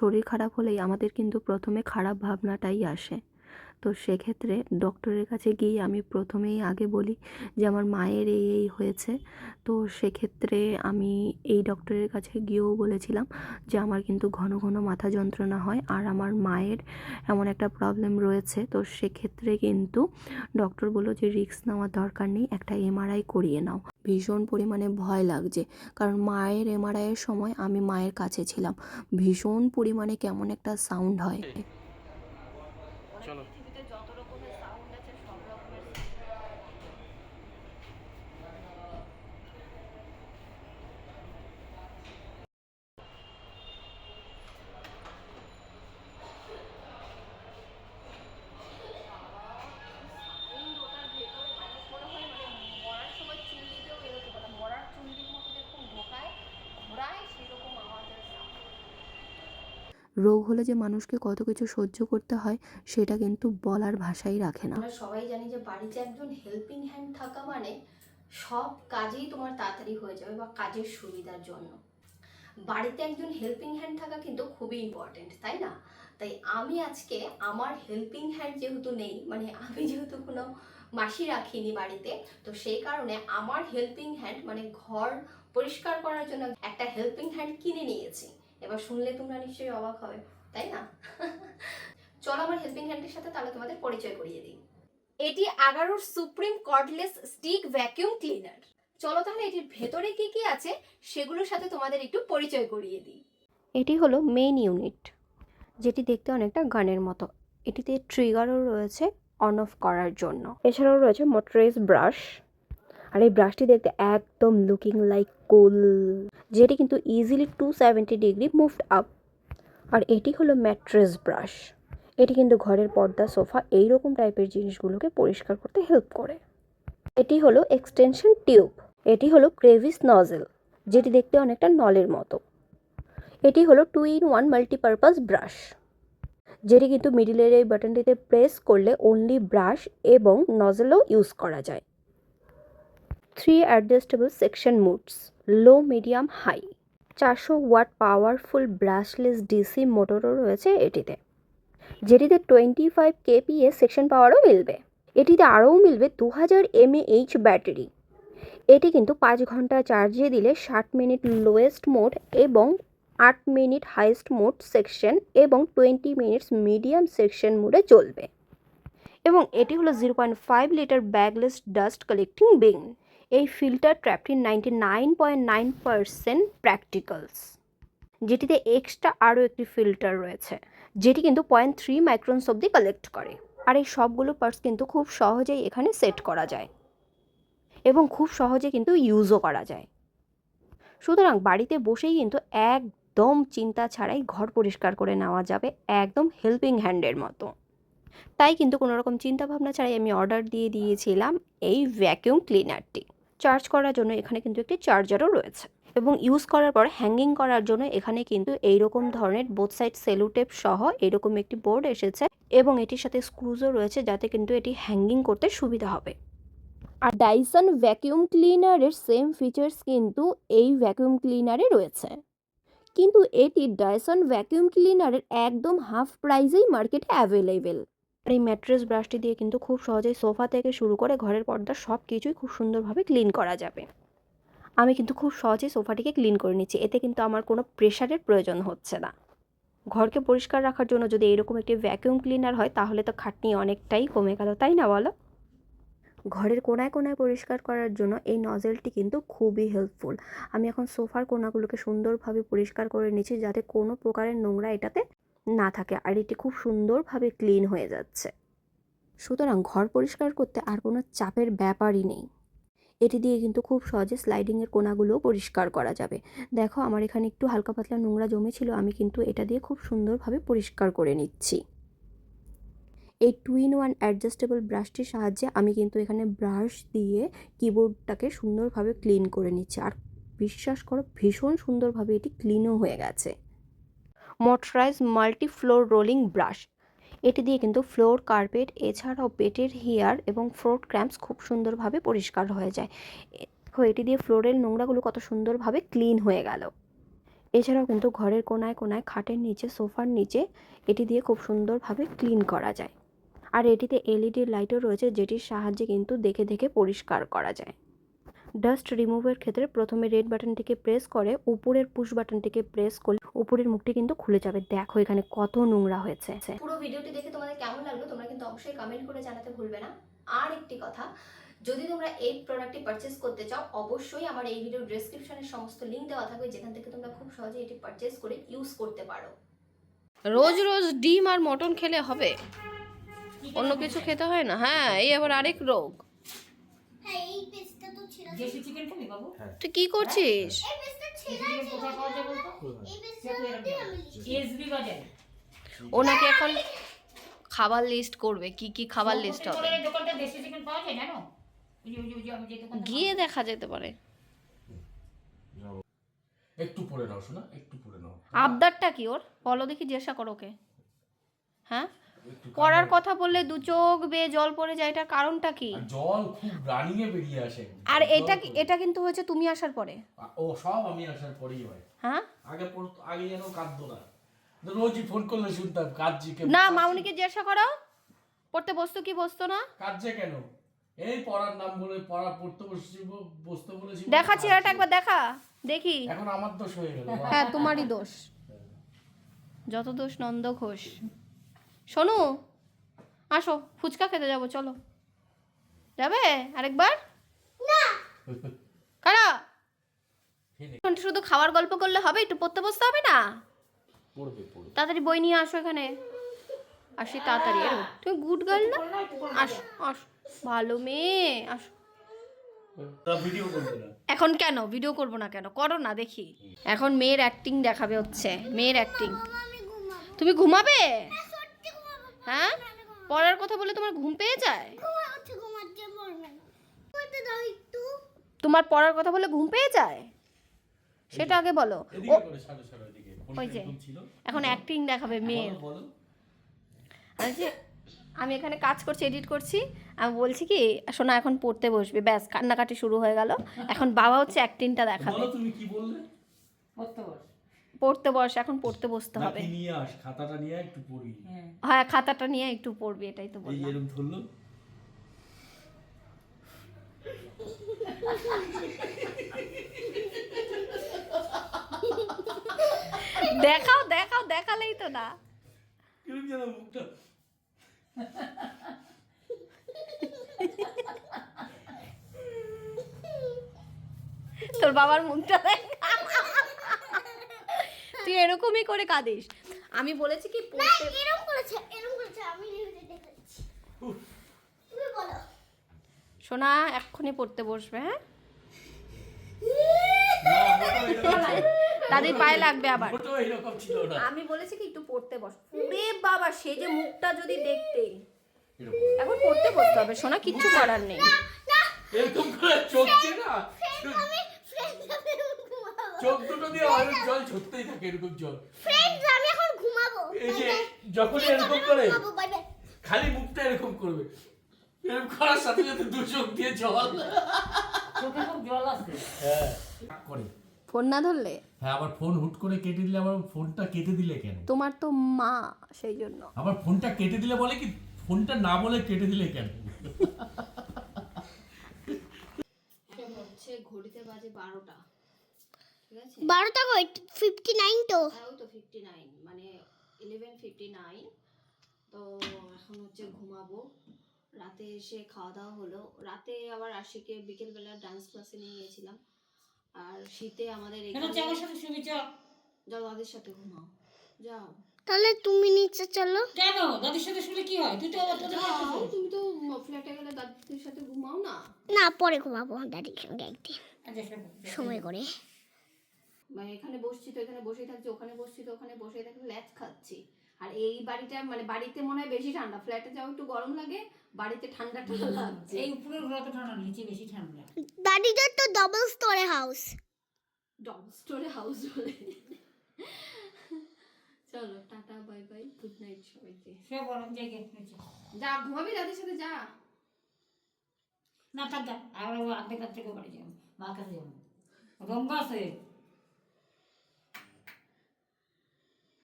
শরীর খারাপ হলেই আমাদের কিন্তু প্রথমে খারাপ ভাবনাটাই আসে। তো সেক্ষেত্রে ডক্টরের কাছে গিয়ে আমি প্রথমেই আগে বলি যে আমার মায়ের এই এই হয়েছে। তো সেক্ষেত্রে আমি এই ডক্টরের কাছে গিয়েও বলেছিলাম যে আমার কিন্তু ঘন ঘন মাথা যন্ত্রণা হয় আর আমার মায়ের এমন একটা প্রবলেম রয়েছে। তো সেক্ষেত্রে কিন্তু ডক্টর বলল যে রিস্ক নেওয়ার দরকার নেই, একটা এমআরআই করিয়ে নাও। ভীষণ পরিমাণে ভয় লাগছে কারণ মায়ের এমআরআইয়ের সময় আমি মায়ের কাছে ছিলাম। ভীষণ পরিমাণে কেমন একটা সাউন্ড হয়। চলো। রোগ হলে যে মানুষকে কত কিছু সহ্য করতে হয়, সেটা কিন্তু বলার ভাষাই রাখে না। আমরা সবাই জানি যে বাড়িতে একজন হেল্পিং হ্যান্ড থাকা মানে সব কাজেই তোমার তাড়াতাড়ি হয়ে যাবে বা কাজের সুবিধার জন্য। বাড়িতে একজন হেল্পিং হ্যান্ড থাকা কিন্তু খুবই ইম্পর্টেন্ট তাই না? তাই আমি আজকে আমার হেল্পিং হ্যান্ড যেহেতু নেই মানে আমি যেহেতু কোনো মাসি রাখিনি বাড়িতে, তো সেই কারণে আমার হেল্পিং হ্যান্ড মানে ঘর পরিষ্কার করার জন্য একটা হেল্পিং হ্যান্ড কিনে নিয়েছি। এবার শুনলে তোমরা নিশ্চয়ই অবাক হবে, তাই না? চলো আমার হেল্পিং হ্যান্ডের সাথে তাহলে তোমাদের পরিচয় করিয়ে দিই। এটি আগারোর supreme cordless stick vacuum cleaner চলো তাহলে এটির ভেতরে কি কি আছে সেগুলোর সাথে তোমাদের একটু পরিচয় করিয়ে দিই। এটি হলো মেইন ইউনিট যেটি দেখতে অনেকটা গানের মতো। এটিতে ট্রিগারও রয়েছে অন অফ করার জন্য। এছাড়াও রয়েছে মোটরাইজ ব্রাশ আর এই ব্রাশটি দেখতে একদম লুকিং লাইক কুল যেটি কিন্তু easily two seventy degree moved up আর এটি হলো ম্যাট্রেস ব্রাশ এটি কিন্তু ঘরের পর্দা, সোফা এই রকম টাইপের জিনিসগুলোকে পরিষ্কার করতে হেল্প করে। এটি হলো এক্সটেনশন টিউব এটি হলো ক্রেভিস নজেল যেটি দেখতে অনেকটা নলের মতো। এটি হলো two in one multipurpose brush যেটি কিন্তু মিডিলের এই বাটনটিতে প্রেস করলে অনলি ব্রাশ এবং নজেলও ইউজ করা যায়। Three adjustable suction modes low, medium, high. চারশো ওয়াট পাওয়ারফুল ব্রাশলেস ডিসি মোটরও রয়েছে এটিতে। যেটিতে টোয়েন্টি ফাইভ কেপিএ সেকশন পাওয়ারও মিলবে। এটিতে আরও মিলবে দু হাজার এমএএইচ ব্যাটারি। এটি কিন্তু পাঁচ ঘণ্টা চার্জে দিলে ষাট মিনিট লোয়েস্ট মোড এবং আট মিনিট হাইয়েস্ট মোড সেকশন এবং টোয়েন্টি মিনিটস মিডিয়াম সেকশন মোডে চলবে। এবং এটি হলো zero point five litre bagless dust collecting bin. এই filter ট্র্যাপটি ninety nine point nine percent particles যেটিতে এক্সট্রা আরও একটি ফিল্টার রয়েছে, যেটি কিন্তু পয়েন্ট থ্রি মাইক্রোনস অব্দি কালেক্ট করে। আর এই সবগুলো পার্টস কিন্তু খুব সহজেই এখানে সেট করা যায় এবং খুব সহজে কিন্তু ইউজও করা যায়। সুতরাং বাড়িতে বসেই কিন্তু একদম চিন্তা ছাড়াই ঘর পরিষ্কার করে নেওয়া যাবে একদম হেল্পিং হ্যান্ডের মতো। তাই কিন্তু কোনো রকম চিন্তা ভাবনা ছাড়াই আমি অর্ডার দিয়ে দিয়েছিলাম এই ভ্যাকিউম ক্লিনারটি চার্জ করার জন্য এখানে কিন্তু একটি চার্জারও রয়েছে। এবং ইউজ করার পর হ্যাঙ্গিং করার জন্য এখানে কিন্তু এই রকম ধরনের বোথ সাইড সেলুটেপ সহ এরকম একটি বোর্ড এসেছে এবং এটির সাথে স্ক্রুজও রয়েছে যাতে কিন্তু এটি হ্যাঙ্গিং করতে সুবিধা হবে। আর ডাইসন ভ্যাকিউম ক্লিনারের সেম ফিচার্স কিন্তু এই ভ্যাকিউম ক্লিনারে রয়েছে। কিন্তু এটি ডাইসন ভ্যাকিউম ক্লিনারের একদম হাফ প্রাইজেই মার্কেটে অ্যাভেলেবেল আর এই ম্যাট্রেস ব্রাশটি দিয়ে কিন্তু খুব সহজেই সোফা থেকে শুরু করে ঘরের পর্দা সব কিছুই খুব সুন্দরভাবে ক্লিন করা যাবে। আমি কিন্তু খুব সহজেই সোফাটিকে ক্লিন করে নিচ্ছি, এতে কিন্তু আমার কোনো প্রেশারের প্রয়োজন হচ্ছে না। ঘরকে পরিষ্কার রাখার জন্য যদি এরকম একটি ভ্যাকিউম ক্লিনার হয়, তাহলে তো খাটনি অনেকটাই কমে গেল, তাই না বলো? ঘরের কোনায় কোনায় পরিষ্কার করার জন্য এই নজেলটি কিন্তু খুবই হেল্পফুল আমি এখন সোফার কোনাগুলোকে সুন্দরভাবে পরিষ্কার করে নিচ্ছি, যাতে কোনো প্রকারের নোংরা এটাতে না থাকে আর এটি খুব সুন্দরভাবে ক্লিন হয়ে যাচ্ছে। সুতরাং ঘর পরিষ্কার করতে আর কোনো চাপের ব্যাপারই নেই। এটি দিয়ে কিন্তু খুব সহজে স্লাইডিংয়ের কোনাগুলোও পরিষ্কার করা যাবে। দেখো আমার এখানে একটু হালকা পাতলা নোংরা জমেছিল আমি কিন্তু এটা দিয়ে খুব সুন্দরভাবে পরিষ্কার করে নিচ্ছি। এই টু ইন ওয়ান অ্যাডজাস্টেবল ব্রাশটির সাহায্যে আমি কিন্তু এখানে ব্রাশ দিয়ে কিবোর্ডটাকে সুন্দরভাবে ক্লিন করে নিচ্ছি। আর বিশ্বাস করো, ভীষণ সুন্দরভাবে এটি ক্লিনও হয়ে গেছে। Motorized multi floor rolling brush এটি দিয়ে কিন্তু ফ্লোর কার্পেট এছাড়াও পেটের হেয়ার এবং ফ্লোর ক্র্যাম্পস খুব সুন্দরভাবে পরিষ্কার হয়ে যায়। এটি দিয়ে ফ্লোরের নোংরাগুলো কত সুন্দরভাবে ক্লিন হয়ে গেল। এছাড়াও কিন্তু ঘরের কোনায় কোনায়, খাটের নিচে, সোফার নিচে এটি দিয়ে খুব সুন্দরভাবে ক্লিন করা যায়। আর এটিতে এলইডি লাইটও রয়েছে, যেটির সাহায্যে কিন্তু দেখে দেখে পরিষ্কার করা যায়। ডাস্ট রিমুভের ক্ষেত্রে প্রথমে রেড বাটনটিকে প্রেস করে উপরের পুশ বাটনটিকে প্রেস করলে উপরের মুখটি কিন্তু খুলে যাবে। দেখো এখানে কত নোংরা হয়েছে। পুরো ভিডিওটি দেখে তোমাদের কেমন লাগল তোমরা কিন্তু অবশ্যই কমেন্ট করে জানাতে ভুলবে না। আর একটি কথা যদি তোমরা এই প্রোডাক্টটি পারচেস করতে চাও অবশ্যই আমার এই ভিডিও ডেসক্রিপশনে সমস্ত লিঙ্ক দেওয়া থাকবে যেখান থেকে তোমরা খুব সহজে এটি পারচেস করে ইউজ করতে পারো। রোজ রোজ ডিম আর মটন খেলে হবে? অন্য কিছু খেতে হয় না? হ্যাঁ এই আবার আরেক রোগ। এসবি বাজারে। ও নাকি এখন খাবার লিস্ট করবে। কি কি খাবার লিস্ট হবে? গিয়ে দেখা যেতে পারে। একটু পরে নাও শোনা। একটু পরে নাও। আবদারটা কি ওর? বলো দেখি জিজ্ঞাসা করো ওকে। হ্যাঁ? কানে- কথা বললে দু চোখ বেয়ে জল পড়ে যায় এটার কারণটা কি? জল খুব রানিং এ বেরিয়ে আসে। আর এটা এটা কিন্তু হয়েছে তুমি আসার পরে। ও সব আমি আসার পরেই হয়। হ্যাঁ? আগে পড়তো আগে যেন কাঁদতো না। রোজই ফোন করলে শুনতাম কাঁদছি কে না মামনিকে জিজ্ঞাসা করো। পড়তে বসতো কি বসতো না? কাঁদছে কেন? এই পড়ার নাম বলে পড়া পড়তে বসছি বসতে বলেছি বলে দেখা চেহারাটা একবার দেখা দেখি। এখন আমার দোষ হয়ে গেল। হ্যাঁ তোমারই দোষ। যত দোষ নন্দ ঘোষ। শোনো আসো ফুচকা খেতে যাব চলো। যাবে আরেকবার? কারা? শুধু খাওয়ার গল্প করলে হবে একটু পড়তে বসতে হবে না? তাড়াতাড়ি বই নিয়ে আসো এখানে। আসি তাড়াতাড়ি তুমি গুড গার্ল না? আসো আসো। ভালো মেয়ে আসো। তা ভিডিও করবে না। এখন কেন? ভিডিও করব না কেন? করো না দেখি। এখন মেয়ের অ্যাক্টিং দেখাবে হচ্ছে মেয়ের অ্যাক্টিং তুমি ঘুমাবো? হ্যাঁ? পড়ার কথা বলে তোমার ঘুম পেয়ে যায়? তোমার পড়ার কথা বলে ঘুম পেয়ে যায়? সেটা আগে বলো। ও এদিকে করে সাড়ে সাড়ে এদিকে। ফোনটা ওই যে। এখন অ্যাক্টিং দেখাবে মেয়ের। যে আমি এখানে কাজ করছি এডিট করছি। আমি বলছি কি শোনা এখন পড়তে বসবে। ব্যাস কান্নাকাটি শুরু হয়ে গেল। এখন বাবা হচ্ছে অ্যাক্টিংটা দেখাবে। তুমি কি বললে? পড়তে বস পড়তে বস এখন পড়তে বসতে হবে। নিয়ে আস খাতাটা নিয়ে একটু পড়ি হ্যাঁ। হ্যাঁ খাতাটা নিয়ে একটু পড়বি এটাই তো এই বললাম। এরকম ধরলো? দেখাও দেখাও দেখালেই তো না। কীরকম যেন মুখটা। তোর বাবার মুখটা দেখ। তুই এরকমই করে কাঁদিস। আমি বলেছি কি পড়তে এরকম করেছে এরকম করেছে আমি নিজে দেখাচ্ছি। তুমি বলো। সোনা এক্ষুনি পড়তে বসবে হ্যাঁ? দাদির পায়ে লাগবে আবার। মোটেও এরকম ছিল না। আমি বলেছি কি একটু পড়তে বস। রে বাবা সে যে মুখটা যদি দেখতে। এরকম। এখন পড়তে বসতে হবে। সোনা কিচ্ছু করার নেই। এরকম করে চোখ না আমি ফ্রেন্ডস আমি এখন ঘুমাবো চোখ দুটো দিয়ে অনেক জল ছুটতেই থাকে এরকম জল। ফ্রেন্ডস আমি এখন ঘুমাবো। এই যে যখনই এরকম করে খালি মুখটা এরকম করবে। এরকম করার সাথে সাথে দু চোখ দিয়ে জল। চোখে খুব জল আসছে হ্যাঁ। করে। ফোন না ধরলে? হ্যাঁ আবার ফোন হুট করে কেটে দিলে আবার ফোনটা কেটে দিলে কেন? তোমার তো মা সেই জন্য। আবার ফোনটা কেটে দিলে বলে কি? ফোনটা না বলে কেটে দিলে কেন? হচ্ছে ঘড়িতে বাজে বারোটা। বারোটা কই? ফিফটি নাইন তো তো ফিফটি নাইন মানে ইলেভেন ফিফটি নাইন তো এখন হচ্ছে ঘুমাবো। রাতে এসে খাওয়া দাওয়া হলো। রাতে আবার আশিকে বিকেলবেলা ডান্স ক্লাসে নিয়ে গেছিলাম। আর শীতে আমাদের যাও দাদির সাথে ঘুমাও। যাও। তাহলে তুমি নিচে চলো। কেন? দাদির সাথে শুলে কি হয়? তুই তো তুমি তো ফ্ল্যাটে গেলে দাদির সাথে ঘুমাও না। না পরে ঘুমাবো দাদির সঙ্গে একদিন। আচ্ছা সময় করে। মানে এখানে বসছি তো এখানে বসেই থাকছি ওখানে বসছি তো ওখানে বসেই থাকছি ল্যাচ খাচ্ছি। আর এই বাড়িটা মানে বাড়িতে মনে হয় বেশি ঠান্ডা। ফ্ল্যাটে যাও একটু গরম লাগে বাড়িতে ঠান্ডা ঠান্ডা লাগছে। এই উপরের ঘর তো ঠান্ডা নিচে বেশি ঠান্ডা। দাদিদের তো ডাবল স্টোরে হাউস ডব স্টোরে হাউস বলে। চলো tata bye bye good night সবাইকে। সে গরম জায়গায় যা ঘুমাবি দাদির সাথে যা। না থাক যা আর ও আর্ধেক রাত্রে বাড়ি যাব মার কাছে যাব। রম্বা আছে